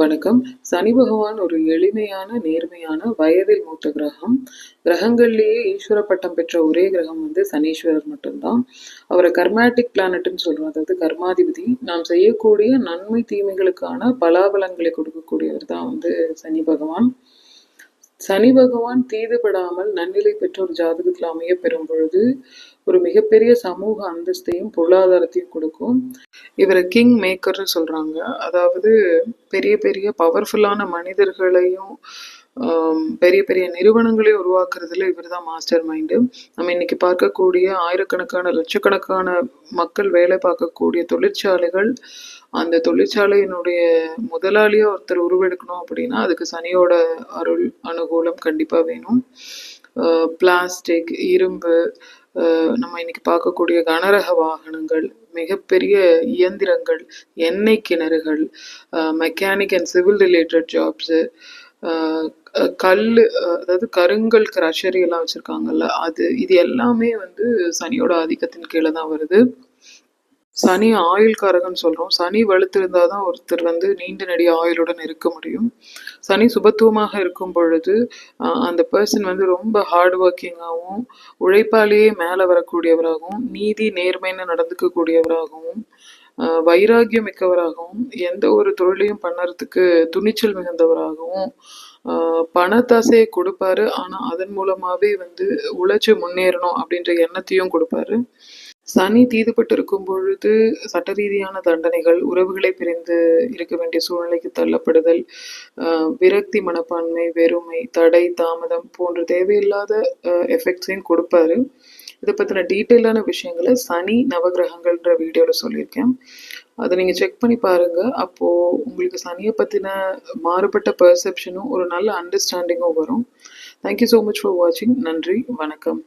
வணக்கம். சனி பகவான் ஒரு எளிமையான நேர்மையான வயதில் மூத்த கிரகம். கிரகங்கள்லேயே ஈஸ்வர பட்டம் பெற்ற ஒரே கிரகம் வந்து சனீஸ்வரர் மட்டும்தான். அவரை கர்மாட்டிக் பிளானட்னு சொல்றோம். அதாவது கர்மாதிபதி. நாம் செய்யக்கூடிய நன்மை தீமைகளுக்கான பலாபலங்களை கொடுக்கக்கூடியவர் தான் வந்து சனி பகவான். சனி பகவான் தீதுபடாமல் நன்னிலை பெற்ற ஒரு ஜாதகத்தில் அமைய பெறும் பொழுது ஒரு மிகப்பெரிய சமூக அந்தஸ்தையும் பொருளாதாரத்தையும் கொடுக்கும். இவரை கிங் மேக்கர்னு சொல்றாங்க. அதாவது பெரிய பெரிய பவர்ஃபுல்லான மனிதர்களையும் பெரிய பெரிய நிறுவனங்களையும் உருவாக்குறதுல இவர் தான் மாஸ்டர் மைண்டு நம்ம இன்னைக்கு பார்க்கக்கூடிய ஆயிரக்கணக்கான லட்சக்கணக்கான மக்கள் வேலை பார்க்கக்கூடிய தொழிற்சாலைகள் அந்த தொழிற்சாலையினுடைய முதலாளியாக ஒருத்தர் உருவெடுக்கணும் அப்படின்னா அதுக்கு சனியோட அருள் அனுகூலம் கண்டிப்பாக வேணும். பிளாஸ்டிக் இரும்பு நம்ம இன்னைக்கு பார்க்கக்கூடிய கனரக வாகனங்கள் மிகப்பெரிய இயந்திரங்கள் எண்ணெய் கிணறுகள் mechanic and civil related jobs கல் அதாவது கருங்கல் கிரஷரி எல்லாம் வச்சிருக்காங்கல்ல அது இது எல்லாமே வந்து சனியோட ஆதிக்கத்தின் கீழே தான் வருது. சனி ஆயுள்காரகன் சொல்றோம். சனி வலுத்திருந்தாதான் தான் ஒருத்தர் வந்து நீண்ட நெடிய ஆயுளுடன் இருக்க முடியும். சனி சுபத்துவமாக இருக்கும் பொழுது அந்த பர்சன் வந்து ரொம்ப ஹார்ட் ஒர்க்கிங்காகவும் உழைப்பாலேயே மேலே வரக்கூடியவராகவும் நீதி நேர்மைன்னு நடந்துக்க வைராகியம் மிக்கவராகவும் எந்த ஒரு தொழிலையும் பண்ணறதுக்கு துணிச்சல் மிகுந்தவராகவும் பணத்தாசையை கொடுப்பாரு. ஆனா அதன் மூலமாவே வந்து உழைச்சி முன்னேறணும் அப்படின்ற எண்ணத்தையும் கொடுப்பாரு. சனி தீதுபட்டு இருக்கும் பொழுது சட்ட ரீதியான தண்டனைகள் உறவுகளை பிரிந்து இருக்க வேண்டிய சூழ்நிலைக்கு தள்ளப்படுதல் விரக்தி மனப்பான்மை வெறுமை தடை தாமதம் போன்ற தேவையில்லாத எஃபெக்ட்ஸையும் கொடுப்பாரு. இதை பற்றின டீட்டெயிலான விஷயங்களை சனி நவகிரகங்கள்ன்ற வீடியோவில் சொல்லியிருக்கேன். அதை நீங்கள் செக் பண்ணி பாருங்க. அப்போ உங்களுக்கு சனியை பற்றின மாறுபட்ட பெர்செப்ஷனும் ஒரு நல்ல அண்டர்ஸ்டாண்டிங்கும் வரும். தேங்க்யூ ஸோ மச் ஃபார் வாட்சிங் நன்றி. வணக்கம்.